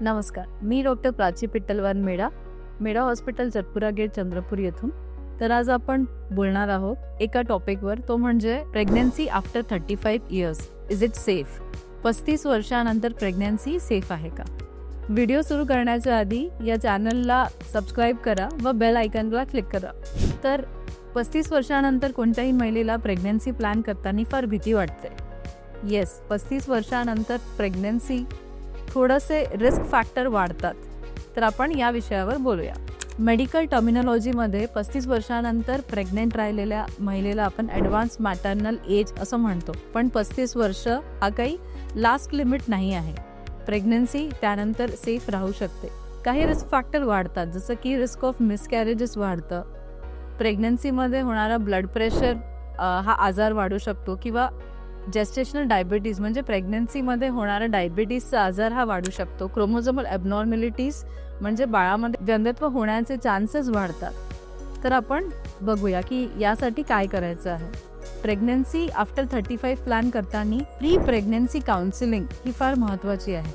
नमस्कार मी doctor Prachi Pittalwan Meda Meda hospital Jatpura gate Chandrapur येथून. तर आज आपण बोलणार आहोत एका टॉपिकवर तो म्हणजे pregnancy after thirty five years. Is it safe? पस्तीस वर्षानंतर प्रेग्नन्सी सेफ आहे का? व्हिडिओ सुरू करण्याच्या आधी या चॅनलला सबस्क्राईब करा व बेल आयकनला क्लिक करा. तर पस्तीस वर्षानंतर कोणत्याही महिलेला प्रेग्नन्सी प्लॅन करताना फार भीती वाटते. येस पस्तीस वर्षानंतर प्रेग्नन्सी थोडंसे रिस्क फॅक्टर वाढतात. तर आपण या विषयावर बोलूया. मेडिकल टर्मिनॉलॉजीमध्ये पस्तीस वर्षानंतर प्रेग्नेंट राहिलेल्या महिलेला आपण ॲडव्हान्स मॅटर्नल एज असं म्हणतो. पण पस्तीस वर्ष हा काही लास्ट लिमिट नाही आहे. प्रेग्नन्सी त्यानंतर सेफ राहू शकते. काही रिस्क फॅक्टर वाढतात. जसं की रिस्क ऑफ मिसकॅरेजेस वाढतं. प्रेग्नन्सीमध्ये होणारा ब्लड प्रेशर हा आजार वाढू शकतो किंवा जेस्टेशनल डायबिटीज म्हणजे प्रेग्नन्सीमध्ये होणारा डायबिटीजचा आजार हा वाढू शकतो. क्रोमोझोमल ॲबनॉर्मॅलिटीज म्हणजे बाळामध्ये व्यंगत्व होण्याचे चान्सेस वाढतात. तर आपण बघूया की यासाठी काय करायचं आहे. Pregnancy after thirty five plan करताना प्री प्रेग्नन्सी काउन्सिलिंग ही फार महत्त्वाची आहे.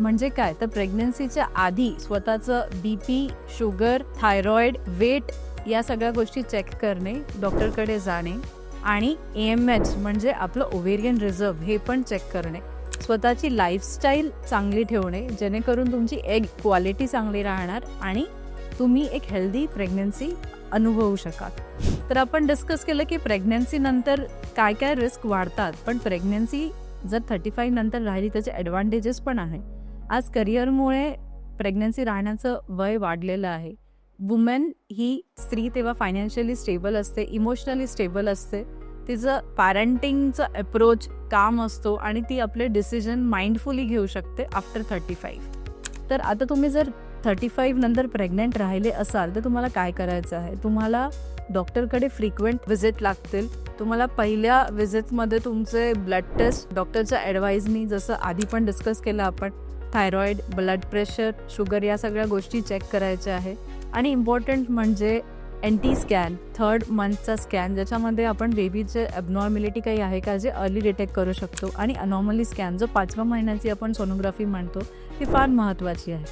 म्हणजे काय? तर प्रेग्नन्सीच्या आधी स्वतःचं B P sugar thyroid weight या सगळ्या गोष्टी चेक करणे डॉक्टरकडे जाणे आणि ए एम एच म्हणजे आपलं ओव्हेरियन रिझर्व हे पण चेक करणे. स्वतःची लाईफस्टाईल चांगली ठेवणे जेणेकरून तुमची एग क्वालिटी चांगली राहणार आणि तुम्ही एक हेल्दी प्रेग्नन्सी अनुभवू शकाल. तर आपण डिस्कस केलं की प्रेग्नन्सीनंतर काय काय रिस्क वाढतात पण प्रेग्नन्सी जर थर्टी फाईव्ह नंतर राहिली त्याचे ॲडव्हान्टेजेस पण आहे. आज करिअरमुळे प्रेग्नन्सी राहण्याचं वय वाढलेलं आहे. वुमेन ही स्त्री तेव्हा फायनान्शियली स्टेबल असते इमोशनली स्टेबल असते. तिचं पॅरेंटिंगचं अप्रोच काम असतो आणि ती आपले डिसिजन माइंडफुली घेऊ शकते आफ्टर थर्टी फाईव्ह तर आता तुम्ही जर थर्टी फाईव्ह नंतर प्रेग्नेंट राहिले असाल तर तुम्हाला काय करायचं आहे? तुम्हाला डॉक्टरकडे फ्रिक्वेंट व्हिजिट लागतील. तुम्हाला पहिल्या व्हिजिटमध्ये तुमचे ब्लड टेस्ट डॉक्टरच्या ॲडवाईजनी जसं आधी पण डिस्कस केलं आपण थायरॉईड ब्लड प्रेशर शुगर या सगळ्या गोष्टी चेक करायच्या आहे. आणि इम्पॉर्टंट म्हणजे एन टी स्कॅन थर्ड मंथचा स्कॅन ज्याच्यामध्ये आपण बेबीचे ॲबनॉर्मॅलिटी काही आहे का जे अर्ली डिटेक्ट करू शकतो. आणि अनॉर्मली स्कॅन जो पाचव्या महिन्याची आपण सोनोग्राफी म्हणतो ती फार महत्त्वाची आहे.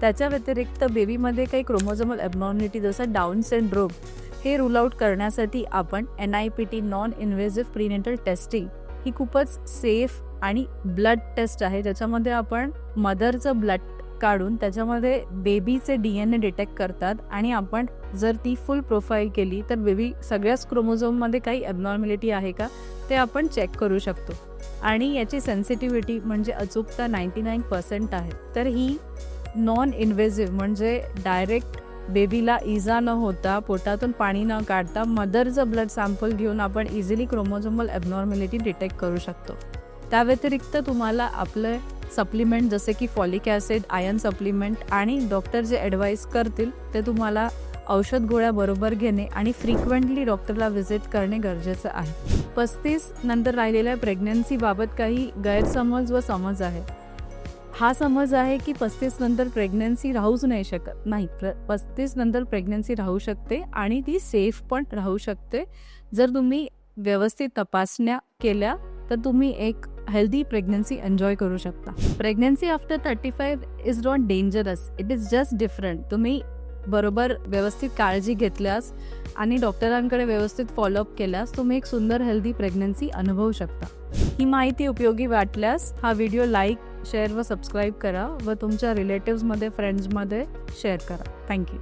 त्याच्या व्यतिरिक्त बेबीमध्ये काही क्रोमोझोमल ॲबनॉर्मॅलिटी जसं डाऊन सिंड्रोम हे रूल आउट करण्यासाठी आपण N I P T non invasive prenatal testing ही खूपच सेफ आणि ब्लड टेस्ट आहे. ज्याच्यामध्ये आपण मदरचं ब्लड काढून त्याच्यामध्ये बेबीचे डी एन ए डिटेक्ट करतात आणि आपण जर ती फुल प्रोफाईल केली तर बेबी सगळ्याच क्रोमोझोममध्ये काही ॲबनॉर्मॅलिटी आहे का ते आपण चेक करू शकतो. आणि याची सेन्सिटिव्हिटी म्हणजे अचूकता नाईंटी नाईन पर्सेंट आहे. तर ही नॉन इन्व्हेझिव्ह म्हणजे डायरेक्ट बेबीला इजा न होता पोटातून पाणी न काढता मदरचं ब्लड सॅम्पल घेऊन आपण इझिली क्रोमोझोमल ॲबनॉर्मॅलिटी डिटेक्ट करू शकतो. त्या व्यतिरिक्त तुम्हाला आपलं सप्लिमेंट जसे की फॉलिक ॲसिड आयन सप्लिमेंट आणि डॉक्टर जे ॲडवाईस करतील ते तुम्हाला औषध गोळ्या बरोबर घेणे आणि फ्रिक्वेंटली डॉक्टरला व्हिजिट करणे गरजेचं आहे. पस्तीस नंतर राहिलेल्या प्रेग्नन्सीबाबत काही गैरसमज व समज आहे. हा समज आहे की पस्तीस नंतर प्रेग्नन्सी राहूच नाही शकत. नाही प्र पस्तीस नंतर प्रेग्नन्सी राहू शकते आणि ती सेफ पण राहू शकते. जर तुम्ही व्यवस्थित तपासण्या केल्या तर तुम्ही एक हेल्दी प्रेग्नन्सी एन्जॉय करू शकता. Pregnancy after thirty five is not dangerous it is just different तुम्ही बरोबर व्यवस्थित काळजी घेतल्यास आणि डॉक्टरांकडे व्यवस्थित फॉलोअप केल्यास तुम्ही एक सुंदर हेल्दी प्रेग्नन्सी अनुभवू शकता. ही माहिती उपयोगी वाटल्यास हा व्हिडिओ लाईक शेअर व सबस्क्राईब करा व तुमच्या रिलेटिव्समध्ये फ्रेंड्समध्ये शेअर करा. थँक्यू